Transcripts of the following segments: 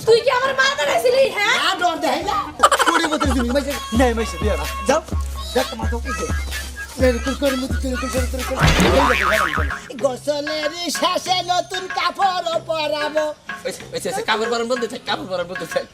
তুই কি আমার মা দাঁড়াইছিলি হ্যাঁ? না ডর দেখাই না কুড়ি বছর তুমি মাইছে নাই মাইছে দিয়া না। যাও। দেখ মা তো কি গোসলের শেষে নতুন কাপড় পরাবো। কাপড় বলতে চাই কাপড় বলতে চাই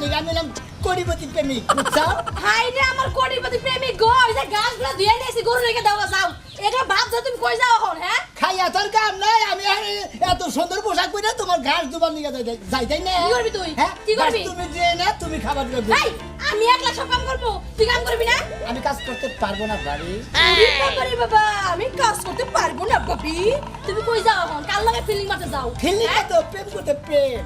প্রেম করবার নিকে আমি হলাম কোটিপতি প্রেমিক বুঝছ? হাই রে আমার কোটিপতি প্রেমিক গো এই যে গাছগুলো ধুয়ে নিয়েছি গরু রেখে দাও যাও। এটা ভাব যে তুমি কই যাও এখন হ্যাঁ? খাইয়া তোর কাম নাই আমি এত সুন্দর পোশাক পরে তোমার ঘাস দুবার নিয়ে যাই যাই তাই না? কি করবি তুই? হ্যাঁ? কি করবি? তুমি দিয়ে না তুমি খাবার দেবে এই আমি একলা সব কাম করব তুই কাম করবি না? আমি কাজ করতে পারব না ভাবি আরে বাবা বাবা আমি কাজ করতে পারব না বাবি তুমি কই যাও এখন? কাল লাগে ফিলিং মারতে যাও? ফিল্ডিং তো প্রেম করতে প্রেম।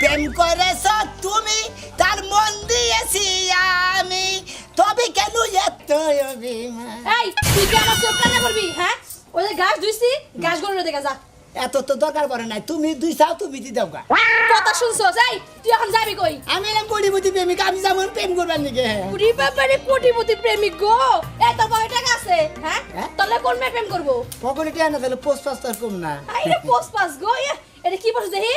প্রেম করেছ? তুমি তার মন দিয়েছি আমি। তবে কেন এত অভিমান? এই তুই কি আমার চোখ কান্না করবি হ্যাঁ? ওই যে গাছ ধুইছি দেখে যা। এত তো দরকার পড়ে নাই। তুমি দুই চাও তুমি দি দাও কথা শুনছস? এই তুই এখন যাবি কই? আমি এলাম কোটিপতি প্রেমিক আমি যেমন প্রেম করবার নিকে পুরি বাবারে কোটিপতি প্রেমিক গো। এই তোর কয় টাকা আছে হ্যাঁ? হ্যাঁ? তাহলে কোন মেয়ে প্রেম করব? পকেটে টিয়া না তাহলে পোস্ট পাস কম না। আরে পোস্ট পাস গো এটা কি পড়ছে দেখি?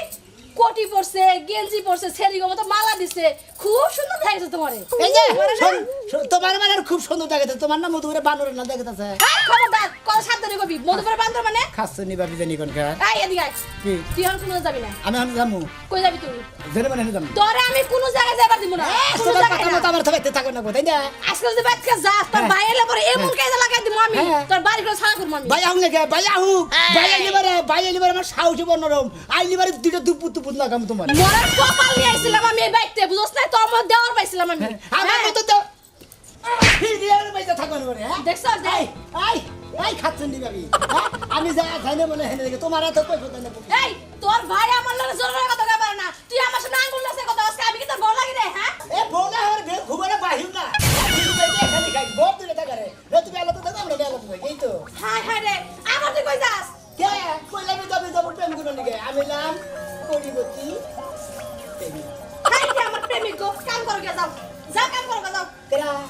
কোটি পড়ছে গেঞ্জি পড়ছে ছেড়ি গো মতো মালা দিছে। খুব সুন্দর লাগছে তোমারে। এই যে তোমারে না? মানে খুব সুন্দর দেখাতে তোমার না মধুরে বানরের না দেখাতেছে এই, খবরদার সাবধানে কবি মধুপুরে বান্দর মানে? খাচ্ছ নিবা বিজানি কোন খা এই এদিকে। কি? তুই এখন কোনো যাবি না। আমি এখন যামু। কই যাবি তুই? জেনে মানে যাম। তোরে আমি কোনো জায়গায় যাবার দিব না। কোনো জায়গায় কথা না। মতো আমার থাকতে থাকো না তাই না? আজকে যদি বাইকে যাস তোর হ্যাঁ। পরে এমন কাজে লাগাই দিব আমি। হ্যাঁ। তোর বাড়ি করে ছাড়া করব আমি। ভাই আহুন লেগে ভাই আহু। ভাই আইলি বারে ভাই আইলি বারে আমার সাহসী বর্ণরম। আইলি বারে দুইটা দুপুর দুপুর লাগাম তোমার। মরার কপাল নিয়ে আইছিলাম আমি এই বাইকতে বুঝছ না তোর মধ্যে দেওয়ার পাইছিলাম আমি। আমার হ্যাঁ। মতো তো ফিরিয়ার বাইতে হ্যাঁ? দেখছ আই দেখ। আই আই খাচ্ছেন দিবাবি হ্যাঁ? আমি যা খাইনে বলে হেনে দেখে তোমার এত কই কথা না এই তোর ভাই আমার লগে জোর করে কথা কইবার না। তুই আমার সাথে আঙ্গুল নাচে কথা আজকে আমি কি তোর বল লাগি রে হ্যাঁ? এ বলে আমার ভে খুবরে বাহির না। খালি খাই গোপ দিলে থাকা রে রে তুমি আলো তো থাকো আমরা আলো তো এই তো। হাই হাই রে আমার তুই কই যাস? কে কইলা আমি যাব প্রেম আমি নাম করিবতি প্রেমী হাই রে আমার প্রেমিক গো কাম করো গে যাও যা কাম করো গে যাও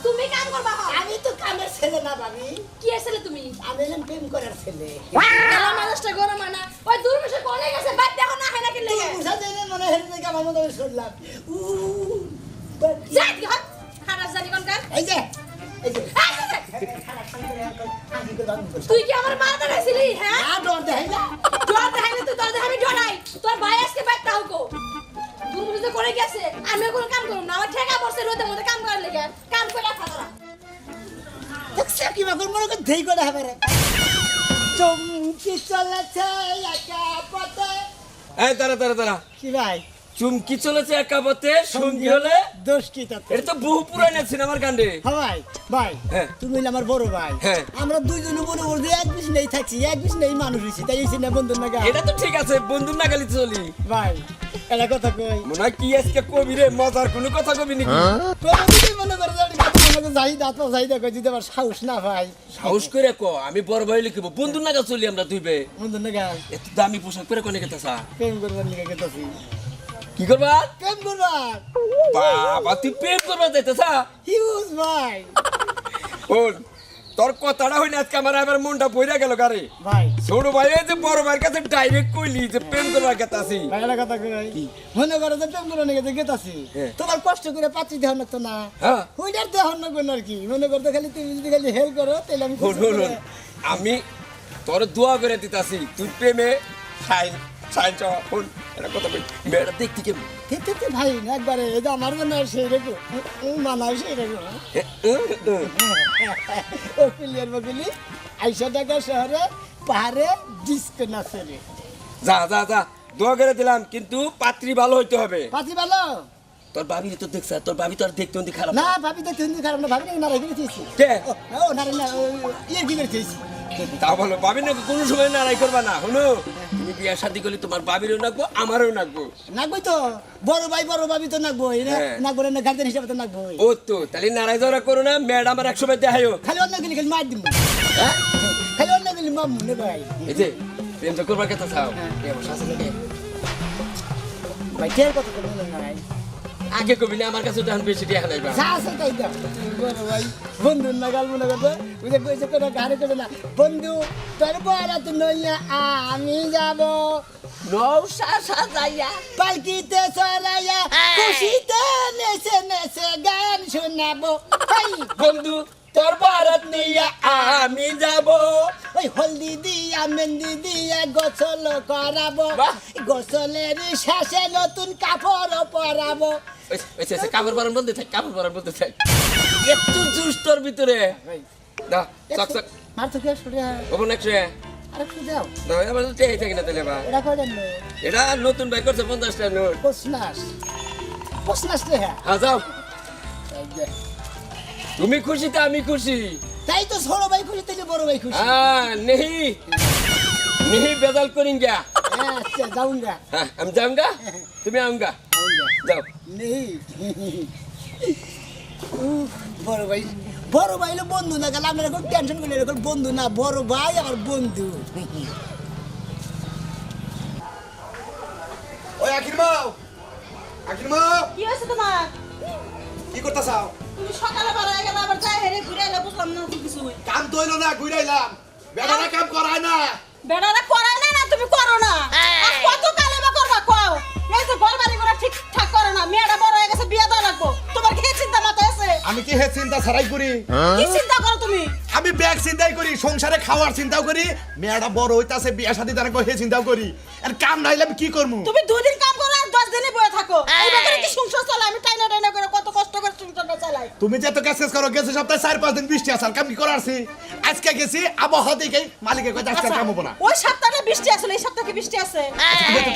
তুমি কাম করবা হ আমি তো কামের ছেলে না ভাবি কি আসলে তুমি আমি হলাম প্রেম করার ছেলে এলা মানুষটা গরম আনা ওই দুর্মিশে কোনে গেছে বাইক দেখো না হয় না কি লেগে বুঝা যায় না মনে হেরে দেখে আমার মতো শুনলাম উ বাট- কি হট হারাস জানি কোন এই যে এই যে তুই কি আমার মা দাঁড়াইছিলি হ্যাঁ? না ডর দেখাই না। ডর দেখাইলে তুই তোর দেখাবি ডরাই। তোর ভাই আজকে বাইক তাও কো। দুর্মিশে করে গেছে আমি কোনো কাম করব না। আমার ঠেকা পড়ছে রোদের মধ্যে কাম করার লেগে। কাম করে ফাতরা দেখছে কি বাকর মনে করে ধেই করে হবে রে। চমকি চলেছে একা পথে। এই তারা তারা তারা কি ভাই? চুমকি চলেছে একা পথে সঙ্গী হলে? দোষ কি তাতে? এটা তো বহু পুরানো সিনেমার কাণ্ডে? হ্যাঁ ভাই ভাই হ্যাঁ। তুমি হলে আমার বড় ভাই। হ্যাঁ। আমরা দুইজনে বড় বড় এক বিষ নেই থাকছি এক বিষ নেই মানুষ হয়েছি তাই এই সিনেমা বন্ধু না এটা তো ঠিক আছে বন্ধুর নাগালি চলি। ভাই এটা কথা কই। মনে কি আজকে কবি রে মজার কোনো কথা কবি নাকি? প্রথমে মনে করে মনে করে যাই দাঁত যাই দেখো যদি আমার সাহস না ভাই সাহস করে ক আমি বড় ভাই লিখিব বন্ধুর নাগা চলি আমরা দুই বে বন্ধু না গা এত দামি পোশাক পরে কোনে গেতেছা? প্রেম করবার নিকে গেতেছি। কি করবা? প্রেম করবার বাবা তুই প্রেম করবা যাইতেছা হিউজ ভাই শোন তোর কথাটা হইনি আজকে আমার আবার মনটা পইরা গেল গারে। ভাই। ছোট ভাই এই যে বড় ভাইয়ের কাছে ডাইরেক্ট কইলি যে প্রেম করবার গেতাছি। ভাই একটা কথা কই মনে করো যে প্রেম করবার নিকে গেতেছি হ্যাঁ। তোমার কষ্ট করে পাচ্ছি দেহ না তো না। হ্যাঁ। ওইটার দেহ না কোন আর কি। মনে করতে খালি তুমি যদি খালি হেল্প করো তাহলে আমি আমি তোর দোয়া করে দিতাছি তুই প্রেমে সাইন সাইন চাওয়া ফোন এটা কথা বলি। মেয়েটা দেখতে কেমন ভাই? একবারে আমার মনে হয় সেই রেখো। সেই রেখো। ও পিলিয়ার আইসা শহরে পাহাড়ে ডিস্কো নাচে রে যা যা যা। দোয়া করে দিলাম কিন্তু পাত্রী ভালো হইতে হবে। পাতি ভালো? তোর ভাবি তো দেখছ তোর ভাবি তো আর দেখতে অন্তি খারাপ না ভাবি তো হিন্দি খারাপ না ভাবি কে? ও না ও, ইয়ে কি করে তা বলো ভাবি নাকি কোনো সময় নারাই করবা না? শুনো তুমি বিয়া শাদি করলে তোমার ভাবিরও নাকবো আমারও নাকবো। নাকবই তো। বড় ভাই বড় ভাবি তো নাকবই হ্যাঁ। নাকবো না গার্জেন হিসাবে তো নাকবই। ও তো তাহলে নারাই যাওয়া করো না ম্যাডাম আমার একসময় দেখাইও। খালি অন্য গেলে খালি মার দিব খালি অন্য গেলে মামু নে ভাই। এই যে প্রেম তো করবার কথা চাও। হ্যাঁ। ভাই কে কত তো মনে নাই আগে কবি না আমার কাছে তখন বেশি টাকা নাই যা আছে তাই দাও। বড় ভাই বন্ধুর নাগাল মনে ওই যে কইছে কোনো গাড়ি করে না। বন্ধু তোর বড় তো নইয়া আমি যাব। নৌসা সাজাইয়া পালকিতে চলাইয়া খুশিতে নেছে নেচে গান শোনাবো। বন্ধু তোর ভারত নিয়ে আমি যাব। ওই হলদি দিয়া মেহেন্দি দিয়া গোসল করাবো। গোসলের শেষে নতুন কাপড় পরাবো। কাপড় পরার বলতে থাক কাপড় পরার বলতে থাক। একটু জুস তোর ভিতরে। না চক চক। মার তো কে সরে ওপর একশো এটা নতুন বাইক করছে পঞ্চাশটা নোট হ্যাঁ যাও। এই যে। তুমি খুশি তো আমি খুশি। তাই তো ছোট ভাই খুশি তাই বড় ভাই খুশি। হ্যাঁ নেহি। নেহি বেজাল করিঙ্গা। হ্যাঁ, আচ্ছা যাউঙ্গা হ্যাঁ, আমি যাউঙ্গা তুমি আউঙ্গা যাও। নেহি। বড় ভাই। বড় ভাই হলো বন্ধু না গেলে আমরা এখন টেনশন করি এখন বন্ধু না বড় ভাই আমার বন্ধু। ওই আখির মাও। আখির মাও। কি হয়েছে তোমার? কি করতে তুমি সকালে বেড়ায় গেলে আবার যাই হেরে ঘুরে এলে বুঝলাম না কিছু কাম তো হইল না ঘুরাইলাম। বেটারা কাম করায় না। বেড়ারা করায় না না তুমি করো না। আর কত কালে বা করবা কও? এই যে ঘর বাড়ি করে ঠিকঠাক করে না মেয়েটা বড় হয়ে গেছে বিয়ে দেওয়া লাগবো। তোমার কি চিন্তা মাথায় আছে? আমি কি হে চিন্তা ছাড়াই করি? কি চিন্তা করো তুমি? আমি ব্যাগ চিন্তাই করি সংসারে খাওয়ার চিন্তাও করি মেয়েটা বড় হইতাছে বিয়া শাদি তারা হে চিন্তাও করি। আর কাম নাইলে আমি কি করব তুমি দুই দিন কাম করো আর দশ দিনই বয়ে থাকো। কি সংসার চালাই আমি টাইনা টাইনা করে কত কষ্ট করে সংসারটা চালাই তুমি যে এত কাজ কাজ করো গেছে সপ্তাহে চার পাঁচ দিন বৃষ্টি আসার কাম কি করারছি? আজকে গেছি আবহাওয়া দেখেই মালিকের কথা আজকে কাম হব না। ওই সপ্তাহটা বৃষ্টি আসলে এই সপ্তাহে বৃষ্টি আছে?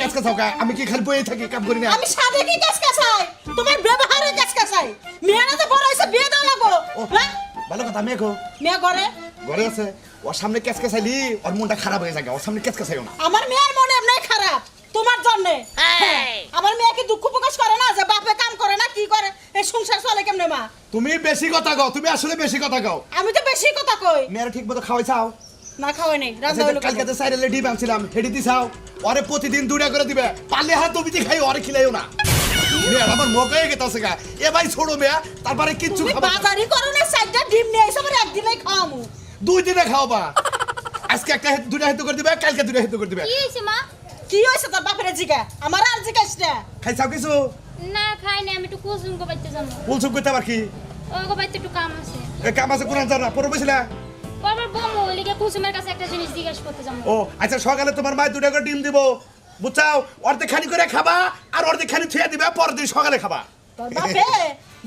কাজ কাজ হোক আমি কি খালি বয়ে থাকি কাম করি না? আমি সাথে কি কাজ কাছাই তোমার ব্যবহারে কাজ কাছাই মেয়েরা তো বড় হয়েছে বিয়ে দেওয়া লাগবো। হ্যাঁ? ভালো কথা মেঘো মেয়ে করে ঘরে আছে। ওর সামনে ক্যাচ ক্যাচাইলি ওর মনটা খারাপ হয়ে যায় ওর সামনে ক্যাচ ক্যাচাইও না। আমার মেয়ের মনে এমনি খারাপ তোমার জন্য। আমার মেয়ে কি দুঃখ প্রকাশ করে না যে বাপে কাম করে না কি করে? এই সংসার চলে কেমনে মা? তুমি বেশি কথা কও তুমি আসলে বেশি কথা কও। আমি তো বেশি কথা কই। মেয়েরা ঠিক মতো খাওয়াই চাও? না খাওয়াই নেই রান্না আচ্ছা, হইল কালকে? তো সাইরেলে ডিম আনছিলাম হেডি দিছাও ওরে প্রতিদিন দুটা করে দিবে পারলে হাত তুমি খাই ওরে খিলাইও না। মেয়ের আমার মুখ হয়ে গেছে গা। এ ভাই ছোড়ো মেয়া তারপরে কিচ্ছু খাব। বাজারি করো না চারটা ডিম নিয়ে এসে আমার একদিনেই খাওয়ামু। দুই দিনে খাওয়াবা। আজকে একটা দুটা হেতু করে দিবে কালকে দুটা হেতু করে দিবে। কি হয়েছে মা? কি হয়েছে তোর বাপের জিগা আমার আর জিগাইস না খাইছাও কিছু? না খাই না আমি একটু কুসুম গো বাইতে যাব। বলছো করতে আবার কি? ও গো বাইতে একটু কাম আছে। এ কাম আছে কোন জানা পড়ো বসিলা বারবার বমু লিগে কুসুমের কাছে একটা জিনিস জিজ্ঞেস করতে যাব। ও আচ্ছা সকালে তোমার মায়ের দুটা করে ডিম দিব। বুঝছাও? অর্ধেক খানি করে খাবা আর অর্ধেক খানি থুয়ে দিবে পরের দিন সকালে খাবা। তোর বাপে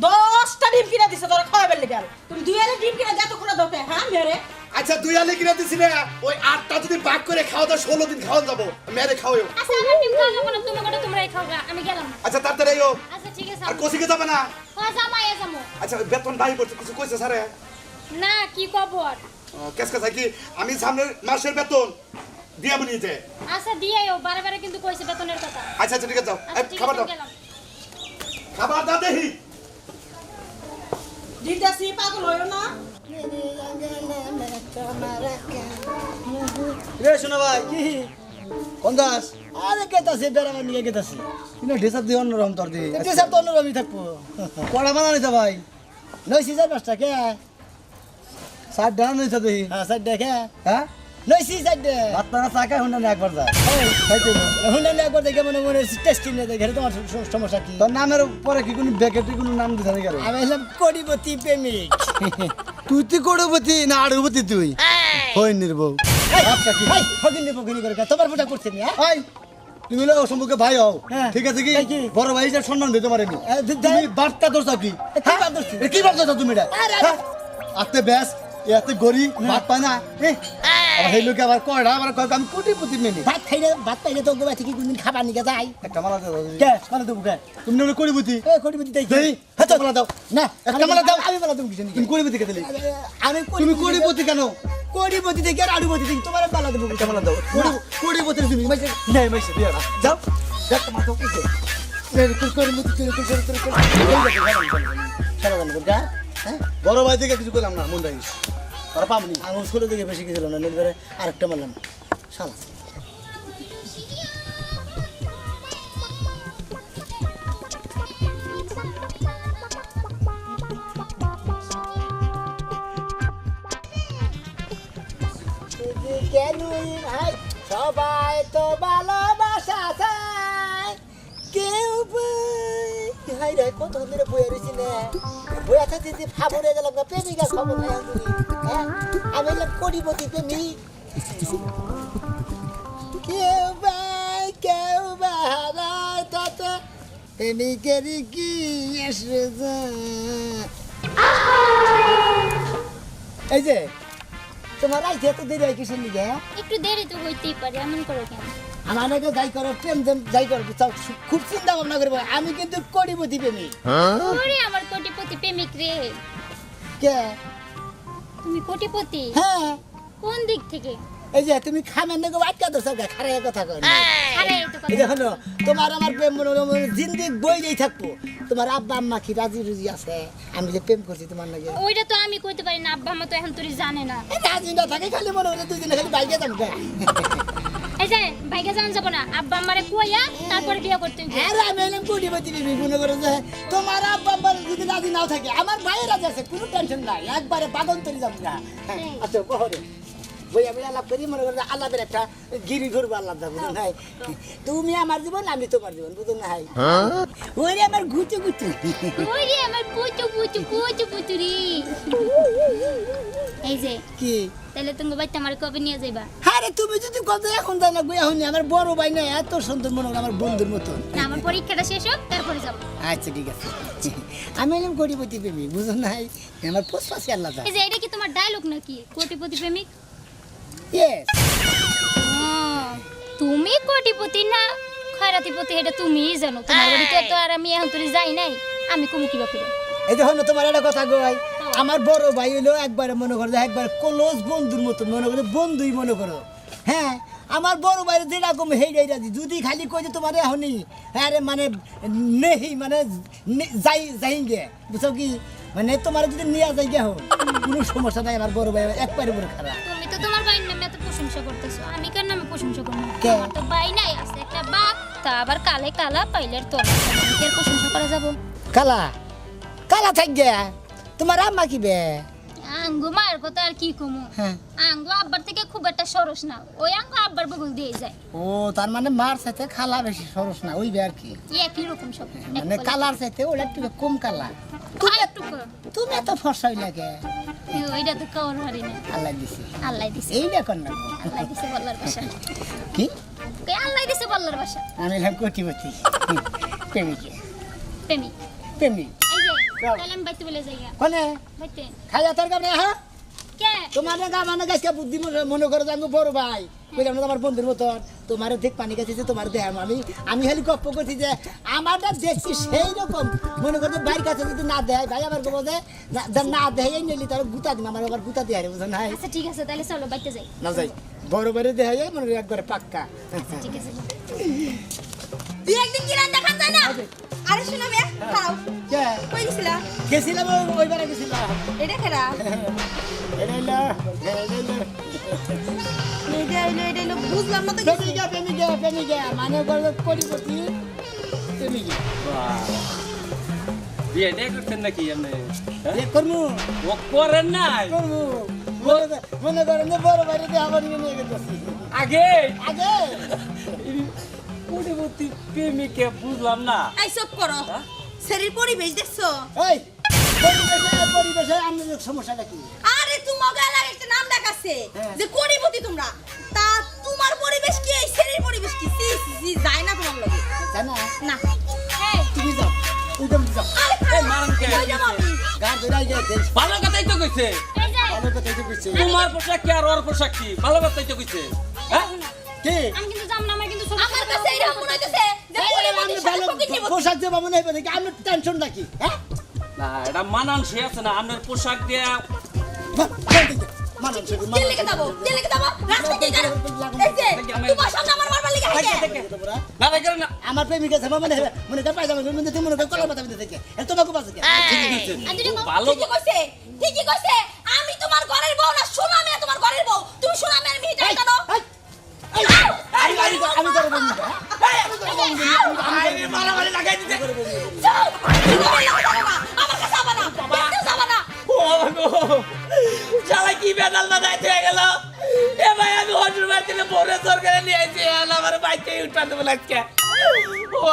দশটা ডিম কিনে দিছে তোর খাওয়াবেন লেগে। তুমি দুই আরে ডিম কিনে যত করে দোকে হ্যাঁ মেরে? আচ্ছা দুই আলে কিনে দিছি না ওই আটটা যদি ভাগ করে খাওয়া দাও ষোলো দিন খাওয়া যাব। মেরে খাওয়াও আচ্ছা আমার ডিম খাওয়া তুমি আমি গেলাম। আচ্ছা তাড়াতাড়ি আইও। আচ্ছা ঠিক আছে আর কোচিকে যাবে না? হ্যাঁ জামাই যাব আচ্ছা বেতন দায়ী করছে কিছু কইছে স্যারে? না কি খবর কেস কেস কি? আমি সামনের মাসের বেতন দিয়ে আমি নিতে আচ্ছা দিয়েও বারে বারে কিন্তু কইছে বেতনের কথা। আচ্ছা আচ্ছা ঠিক আছে যাও। আচ্ছা খাবার দাও। খাবার দাও দেখি। দিদাসি পাগল হইও না? রে শোনা ভাই কি? কোন দাস আরে কেতাছে বেড়াবার নিয়ে কেতাছে কিন্তু ঢেসার দিয়ে অন্যরকম তোর দিয়ে। যে সব তো অন্যরকমই থাকব। কড়া বানা নিতে ভাই। নইছি চার পাঁচটা কে? সাত ডানা নিতে দেখি। হ্যাঁ চার দেখে হ্যাঁ? নইছি চার দে ভাত পানা চাকা হুন্ডা না একবার যায়। খাইতে না। হুন্ডা নিয়ে একবার দেখে মনে মনে টেস্টি নিয়ে দেখে তোমার সমস্যা কি? তোর নামের পরে কি কোনো ব্যাকেটে কোনো নাম দিতে নাকি আরও আমি হলাম কড়িপতি প্রেমিক। তুই তুই কোড়পতি না আড়ুপতি তুই। হই নির্বউ ভাবটা কি হাই ফকিনি ফকিনি করে তোমার ফুটা করছে নি হ্যাঁ? তুমি হলো সম্মুখে ভাই হও। হ্যাঁ। ঠিক আছে কি? বড় ভাই হিসাবে সম্মান দিতে পারে তুমি বার্তা দোষ কি? বার্তা তুমি এটা। হ্যাঁ? আতে ব্যাস এতে গরি ভাত পায় না সেই লোকে আবার কয়টা আবার কয় আমি কোটিপতি মেনে। ভাত খাইলে ভাত পাইলে তো গোবা থেকে কোনদিন খাবার নিকে যাই একটা মালা দাও কে? মানে দেবো কে? তুমি নাহলে কোটিপতি এ কড়িপতি তাই দেই হাতে মালা দাও। না একটা মালা দাও। আমি মালা দেবো কিছু তুমি কোটিপতি কে দিলি আমি তুমি কোটিপতি কেন? কড়িপতি থেকে আর আড়ুপতি থেকে তোমার মালা দেবো দাও কোটি- কোটিপতি তুমি মাইছে নাই মাইছে বিয়া যাও। দেখ তোমার তো কইছে হ্যাঁ? বড় ভাই থেকে কিছু করলাম না মন রাখিস পাবনি। আমার ছোট থেকে বেশি কিছু না নেল আরেকটা মারলাম। শালা। সবাই তো ভালোবাসা কেউ হাই রে, কত ধরে বইয়া রয়েছি না। বইয়া থাকতে যে ফাবরে গেলাম না প্রেমিকা খবর নাই আমি। হ্যাঁ এলাম কোটিপতি প্রেমিক কেউ বাই, কেউ বাহারায় তাতে প্রেমিকের কি এসে এই যে তোমার আইতে এত দেরি হয় কিসের লিগে হ্যাঁ? একটু দেরি তো হইতেই পারে এমন করো কেন? আমার আগে যাই করো প্রেম দেম যাই করো চাও, খুব চিন্তা ভাবনা করব আমি কিন্তু করিবতী প্রেমিক। ওরে আমার কোটিপতি প্রেমিক রে। কে? তুমি কোটিপতি? হ্যাঁ। কোন দিক থেকে? এই যে তুমি খামেন নাকি আটকা কথা এই তোমার আমার প্রেম বই যেই থাকব। তোমার আব্বা আম্মা কি রাজি রুজি আছে? আমি যে প্রেম করছি তোমার নাকি। ওইটা তো আমি কইতে পারি না আব্বা মা তো এখন জানে না। রাজি না থাকে খালি মনে হলে দুই দিনে খালি বাইকে যাব এই যে ভাইকে জান যাব না আব্বা আমারে কুয়াইয়া তারপরে বিয়ে করতে। আরে আমি এলাম কোটিপতি বিবি মনে করো যে তোমার আব্বা আম্মার যদি রাজি নাও থাকে আমার রাজি আছে কোনো টেনশন নাই একবারে বাগন তরি যাব না আচ্ছা বহরে। করি মনে আল্লাহের একটা গিরি আল্লাহ নাই তুমি আমার জীবন আমি তোমার জীবন বুঝো না? ওরে আমার ঘুচু ঘুচু ওরে আমার পুচু পুচু পুচু পুচু রে। এই যে কি? তাহলে তুমি বাইতে আমার কবে নিয়ে যাইবা? আরে তুমি যদি কত এখন যাও না গুয়া হইনি আমার বড় ভাই না এত সুন্দর মনে আমার বন্ধুর মতন। না আমার পরীক্ষাটা শেষ হোক তারপরে যাব। আচ্ছা ঠিক আছে। আমি এলাম কোটিপতি প্রেমী বুঝো নাই আমার পোষপাশি আল্লাহ এই যে এটা কি তোমার ডায়লগ নাকি? কোটিপতি প্রেমিক? ইয়েস তুমি কোটিপতি না খয়রাতিপতি এটা তুমিই জানো তোমার বাড়িতে তো আর আমি এখন যাই নাই আমি কমু কিবা করে এই দেখো তোমার একটা কথা কই আমার বড় ভাই হইল একবার মনে করো একবার ক্লোজ বন্ধুর মতো মনে করো বন্ধুই মনে করো হ্যাঁ আমার বড় ভাই যেরকম হেই রাজি যদি খালি কই যে তোমার এখনই হ্যাঁ রে মানে নেহি মানে যাই যাইগে বুঝছ কি মানে তোমার যদি নিয়ে যাই কোনো সমস্যা নাই আমার বড় ভাই একবারে বড় খারাপ তুমি তো তোমার বাইর নামে এত প্রশংসা করতেছো আমি কার নামে প্রশংসা করব? আমার তো বাই নাই আছে একটা বাপ তা আবার কালে কালা পাইলের তলা আমি প্রশংসা করা যাব? কালা? কালা থাক গে তোমার আম্মা কি বে? আঙ্গু মায়ের কথা আর কি কমু? হ্যাঁ। আঙ্গু আব্বার থেকে খুব একটা সরস না ওই আঙ্গু আব্বার বগল দিয়ে যায়। ও তার মানে মার সাথে খালা বেশি সরস না ওই বে আর কি? একই রকম সব মানে কালার চাইতে ওটা একটু কম কর। তুমি এত ফসাই লাগে ওইটা তো কবর হারি না আল্লাহ দিছি। আল্লাহ দিছে। এইটা কর না আল্লাহ দিছে বল্লার বাসা কি? কে আল্লাহ দিছে বল্লার বাসা আমি হলাম কোটিপতি। প্রেমিকে। প্রেমিক। প্রেমিক। এই যে। তাহলে আমি বাইতে বলে যাই কোনে? বাইতে। খাইয়া তোর কামড়ে হ্যাঁ? তোমার মানে গাছকে বুদ্ধি মনে- মনে করো যে আমি বড় ভাই। বুঝলাম না তোমার বন্ধুর মতন তোমার ঠিক পানি গেছে তোমার দেহ। আমি আমি খালি গপ্প করছি যে আমারটা দেখছি সেই রকম মনে করো যে বাইর কাছে যদি না দেয় ভাই আমার বলব যে না- যে দেয় এই নিলি তার গুতা দিন আমার আবার গুতা দিয়ে বুঝো না আচ্ছা ঠিক আছে তাহলে চলো বাইতে যাই। না যাই। বড় বাড়ি দেয় মনে করি একবারে পাক্কা। ঠিক আছে। তুই একদিন কি রান্না খান না? আরে শোনা মেয়ে খাও। কে? কই দিছিলা গেছিলাম ওইবারে গেছিলাম। এটা খেরা এটা হইল, এটা হইল। এটা হইল বুঝলাম না তো প্রেমিকা প্রেমিকা প্রেমিকা মানে করো কোটিপতি প্রেমিকা। বিয়ে ডে করছেন নাকি আপনি? এ করমু। ও করেন নাই? করমু। মনে করেন যে বড় বাড়িতে আবার নিয়ে গেছি। আগে? আগে? পূর্ববর্তী প্রেমিকে বুঝলাম না। আই সব করো। শরীর পরিবেশ দেখছ? এই পরিবেশে আমাদের সমস্যাটা কি? আরে তোমার গায়ে একটা নাম দেখাচ্ছে হ্যাঁ। যে কোটিপতি তোমরা। তা তোমার পরিবেশ কি? এই শরীর পরিবেশ কি? সি সি, যায় না তোমার লগে। জানা না? এই তুমি যাও উদম যাও। আরে খারাপ। কে? কই যাব আমি। গা ধরে গেছে ভালো কথাই তো কইছে। ভালো কথা তো কইছে। তোমার পোশাক কি আর ওর পোশাক কি? ভালো কথাই তো কইছে। হ্যাঁ? কি? আমি কিন্তু জাম না পোশাক যে বাবু নাই বলে কি আমি টেনশন রাখি হ্যাঁ না এটা মানান সে আছে না আপনার পোশাক দিয়ে আমার মারবার লিখে হাইছে না না করে না আমার প্রেমিকা মনে হয় মনে পায়জামা মনে কলার পাতা থেকে তোমাকে বাসে। ভালো ঠিকই কইছে ঠিকই কইছে ও গো। শালা কি বেদাল না দাইতে হয়ে গেল? এ ভাই আমি হজুর বাড়ি বড় সরকারে নিয়ে আইছি। আমার বাইকে উঠাতে বলে আজকে। ও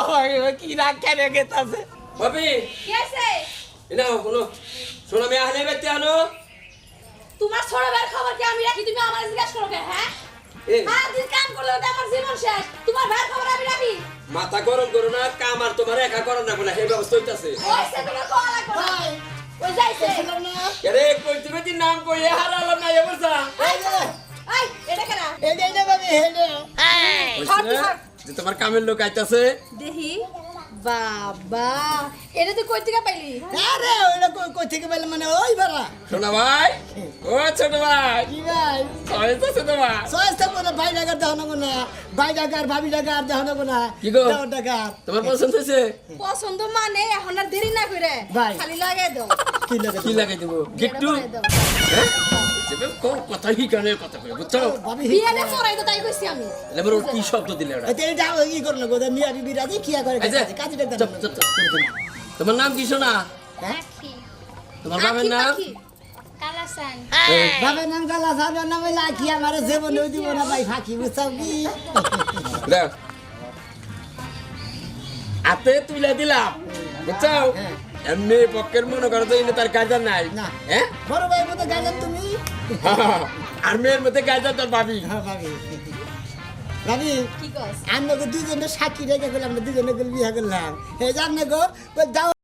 কি রাগ কেন গেতাছে ভাবি। কি কোনো শোনো। আমি আহলে বেতে আনো। তোমার ছোট খবর কি আমি রাখি? তুমি আমার জিজ্ঞাসা করো কেন, হ্যাঁ? এ। আর দিন কাম করলে ওটা আমার জীবন শেষ। তোমার ভাইয়ের খবর আমি রাখি। মাথা গরম করো না কাম আর তোমার একা করো না বলে হে ব্যবস্থা হইতাছে। নাম কইয়ে হারালাম না। যে। তোমার কামের লোক আইতাছে। দেখি বাবা এটা তুই কই থেকে পাইলি আরে, ওইটা কই- কই থেকে পেলে মানে ওই বাড়া। শোনা ভাই ও ছোট ভাই কি ভাই? হইতাছে তোমার সস্তা করে ভাই ডাকার দেখানো গো না। ভাই ডাকার, ভাবি ডাকার দেখানো গো না। কি গো? ডাকার। তোমার পছন্দ হয়েছে পছন্দ মানে এখন আর দেরি না করে ভাই। খালি লাগাই দাও কি লাগে কি লাগাই দেবো গিট্টু হ্যাঁ সেটা কো- কথা হি কানে কথা কই বুঝছ? বিয়াটা পড়াই তো তাই কইছি আমি। এবার কি শব্দ দিলে ওরা? এটা ই করল গো, মিয়া বিবি রাজি, খিয়া করে কাজে- কাজে ডাক্তার চুপ, চুপ, চুপ, চুপ, চুপ। তোমার নাম কি শোনা হ্যাঁ? তোমার বাবার নাম। কালাসান। বাবার নাম কালা নাম হইলে আখি আমার জীবনে দিব না ভাই ফাঁকি বুঝছাও কি? দেখ হাতে তুলে দিলাম বুঝছ? হ্যাঁ। এমনি পক্ষের মনে করো তো ইনি তার গার্জার নাই। না। হ্যাঁ বড় ভাই মতো গাইলেন তুমি? আর মেয়ের মধ্যে গার্জার তোর ভাবি। হ্যাঁ ভাবি। ভাবি আমরা দুজনে সাক্ষী রেখে গেলাম দুজনে বিয়ে করলাম। এই জান গো